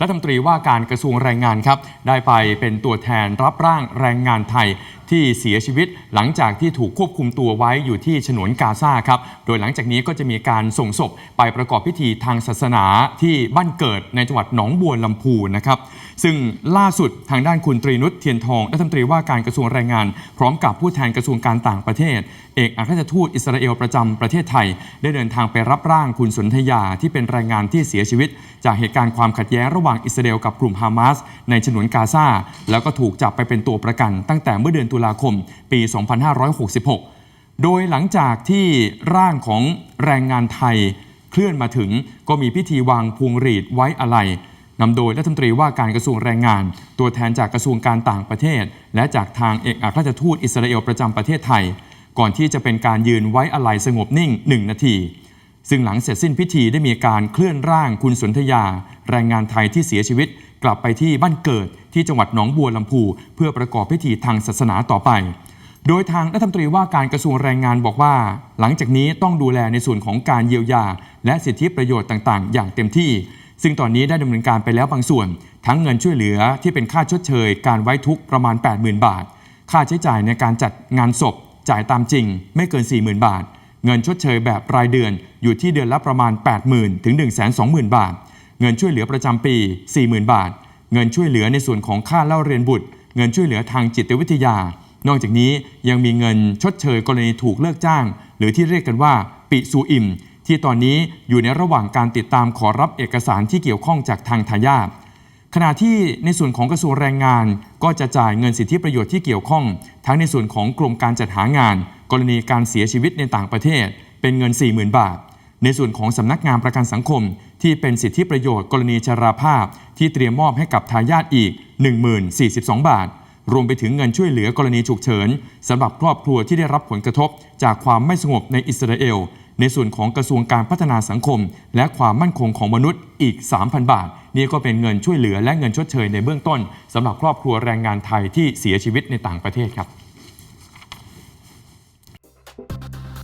รัฐมนตรีว่าการกระทรวงแรงงานครับได้ไปเป็นตัวแทนรับร่างแรงงานไทย ที่เสียชีวิตหลังจากที่ถูกควบคุมตัวไว้อยู่ที่ฉนวนกาซาครับ โดยหลังจากนี้ก็จะมีการส่งศพไปประกอบพิธีทางศาสนาที่บ้านเกิดในจังหวัดหนองบัวลำพูนะครับซึ่งล่าสุดทางด้านคุณตรีนุชเทียนทองรัฐมนตรีว่าการกระทรวงแรงงาน พร้อมกับผู้แทนกระทรวงการต่างประเทศ เอกอัครราชทูตอิสราเอลประจำประเทศไทย ได้เดินทางไปรับร่างคุณสนธยาที่เป็นแรงงานที่เสียชีวิต จากเหตุการณ์ความขัดแย้งระหว่างอิสราเอลกับกลุ่มฮามาสในฉนวนกาซาแล้วก็ถูกจับไปเป็นตัวประกัน ตั้งแต่เมื่อเดือนตุุลาคม ปี 2566 โดยหลังจากที่ร่างของแรงงานไทยเคลื่อนมาถึงก็มีพิธีวางพวงหรีดไว้อาลัยนำโดยรัฐมนตรีว่าการกระทรวงแรงงาน ตัวแทนจากกระทรวงการต่างประเทศ และจากทางเอกอัครราชทูตอิสราเอลประจำประเทศไทย ก่อนที่จะเป็นการยืนไว้อาลัยสงบนิ่ง 1 นาที ซึ่งหลังเสร็จสิ้นพิธีได้มีการเคลื่อนร่างคุณสนธยา แรงงานไทยที่เสียชีวิต กลับไปที่บ้านเกิดที่จังหวัดหนองบัวลำพู เพื่อประกอบพิธีทางศาสนาต่อไป โดยทางรัฐมนตรีว่าการกระทรวงแรงงานบอกว่า หลังจากนี้ต้องดูแลในส่วนของการเยียวยา และสิทธิประโยชน์ต่าง ๆ อย่างเต็มที่ ซึ่งตอนนี้ได้ดำเนินการไปแล้วบางส่วน ทั้งเงินช่วยเหลือที่เป็นค่าชดเชย การไว้ทุกข์ประมาณ 80,000 บาท ค่าใช้จ่ายในการจัดงานศพ จ่ายตามจริง ไม่เกิน 40,000 บาท เงินชดเชยแบบรายเดือนอยู่ที่เดือนละประมาณ 80,000 ถึง 120,000 บาท เงินช่วยเหลือประจำปี 40,000 บาท เงินช่วยเหลือในส่วนของค่าเล่าเรียนบุตร เงินช่วยเหลือทางจิตวิทยา นอกจากนี้ยังมีเงินชดเชยกรณีถูกเลิกจ้าง หรือที่เรียกกันว่า ปิสูอิม ที่ตอนนี้อยู่ในระหว่างการติดตามขอรับเอกสารที่เกี่ยวข้องจากทางทายาทขณะที่ในส่วนของกระทรวงแรงงาน ก็จะจ่ายเงินสิทธิประโยชน์ที่เกี่ยวข้อง ทั้งในส่วนของกรมการจัดหางาน กรณีการเสียชีวิตในต่างประเทศ เป็นเงิน 40,000 บาท ในส่วนของสำนักงานประกันสังคม ที่เป็นสิทธิประโยชน์กรณีชราภาพ ที่เตรียมมอบให้กับทายาทอีก10,042 บาท รวมไปถึงเงินช่วยเหลือกรณีฉุกเฉินสำหรับครอบครัวที่ได้รับผลกระทบ จากความไม่สงบในอิสราเอล ในส่วนของกระทรวงการพัฒนาสังคม และความมั่นคงของมนุษย์อีก 3,000 บาท นี่ก็เป็นเงินช่วยเหลือและเงินชดเชยในเบื้องต้นสำหรับครอบครัวแรงงานไทยที่เสียชีวิตในต่างประเทศครับ